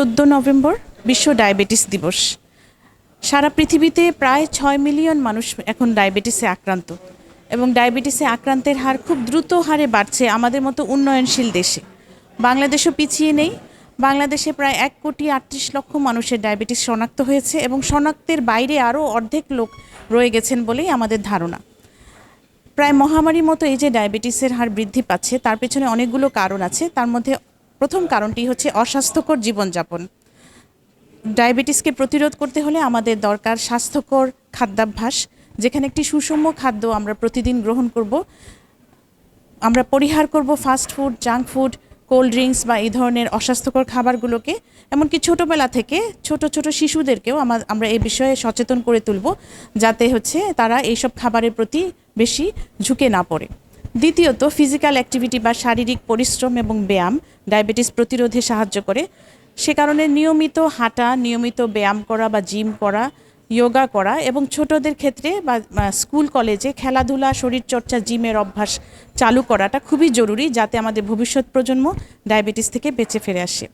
চোদ্দ নভেম্বর বিশ্ব ডায়াবেটিস দিবস। সারা পৃথিবীতে প্রায় ছয় মিলিয়ন মানুষ এখন ডায়াবেটিসে আক্রান্ত এবং ডায়াবেটিসে আক্রান্তের হার খুব দ্রুত হারে বাড়ছে আমাদের মতো উন্নয়নশীল দেশে। বাংলাদেশও পিছিয়ে নেই। বাংলাদেশে প্রায় এক কোটি আটত্রিশ লক্ষ মানুষের ডায়াবেটিস শনাক্ত হয়েছে এবং শনাক্তের বাইরে আরও অর্ধেক লোক রয়ে গেছেন বলেই আমাদের ধারণা। প্রায় মহামারীর মতো এই যে ডায়াবেটিসের হার বৃদ্ধি পাচ্ছে, তার পেছনে অনেকগুলো কারণ আছে। তার মধ্যে প্রথম কারণটি হচ্ছে অস্বাস্থ্যকর জীবনযাপন। ডায়াবেটিসকে প্রতিরোধ করতে হলে আমাদের দরকার স্বাস্থ্যকর খাদ্যাভ্যাস, যেখানে একটি সুষম খাদ্য আমরা প্রতিদিন গ্রহণ করব। আমরা পরিহার করব fast food junk food cold drinks বা এই ধরনের অস্বাস্থ্যকর খাবারগুলোকে। এমনকি ছোটোবেলা থেকে ছোট ছোট শিশুদেরকেও আমা- আমরা এই বিষয়ে সচেতন করে তুলব, যাতে হচ্ছে তারা এইসব খাবারের প্রতি বেশি ঝুঁকে না পড়ে। দ্বিতীয়ত ফিজিক্যাল অ্যাক্টিভিটি বা শারীরিক পরিশ্রম এবং ব্যায়াম ডায়াবেটিস প্রতিরোধে সাহায্য করে। সে কারণে নিয়মিত হাঁটা, নিয়মিত ব্যায়াম করা বা জিম করা যোগা করা এবং ছোটদের ক্ষেত্রে বা স্কুল কলেজে খেলাধুলা, শরীরচর্চা জিমের অভ্যাস চালু করাটা খুবই জরুরি যাতে আমাদের ভবিষ্যৎ প্রজন্ম ডায়াবেটিস থেকে বেঁচে ফিরে আসে।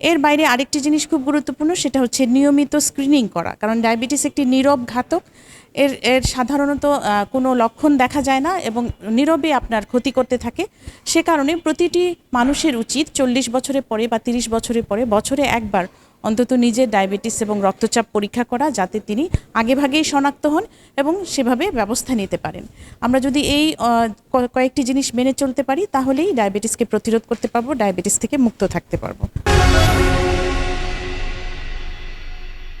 এর বাইরে আরেকটি জিনিস খুব গুরুত্বপূর্ণ, সেটা হচ্ছে নিয়মিত স্ক্রিনিং করা। কারণ ডায়াবেটিস একটি নীরব ঘাতক এর এর সাধারণত কোনো লক্ষণ দেখা যায় না এবং নীরবে আপনার ক্ষতি করতে থাকে। সে কারণে প্রতিটি মানুষের উচিত চল্লিশ বছরের পরে বা তিরিশ বছরের পরে বছরে একবার অন্তত নিজের ডায়াবেটিস এবং রক্তচাপ পরীক্ষা করা, যাতে তিনি আগেভাগেই শনাক্ত হন এবং সেভাবে ব্যবস্থা নিতে পারেন। আমরা যদি এই কয়েকটি জিনিস মেনে চলতে পারি, তাহলেই ডায়াবেটিসকে প্রতিরোধ করতে পারব, ডায়াবেটিস থেকে মুক্ত থাকতে পারব।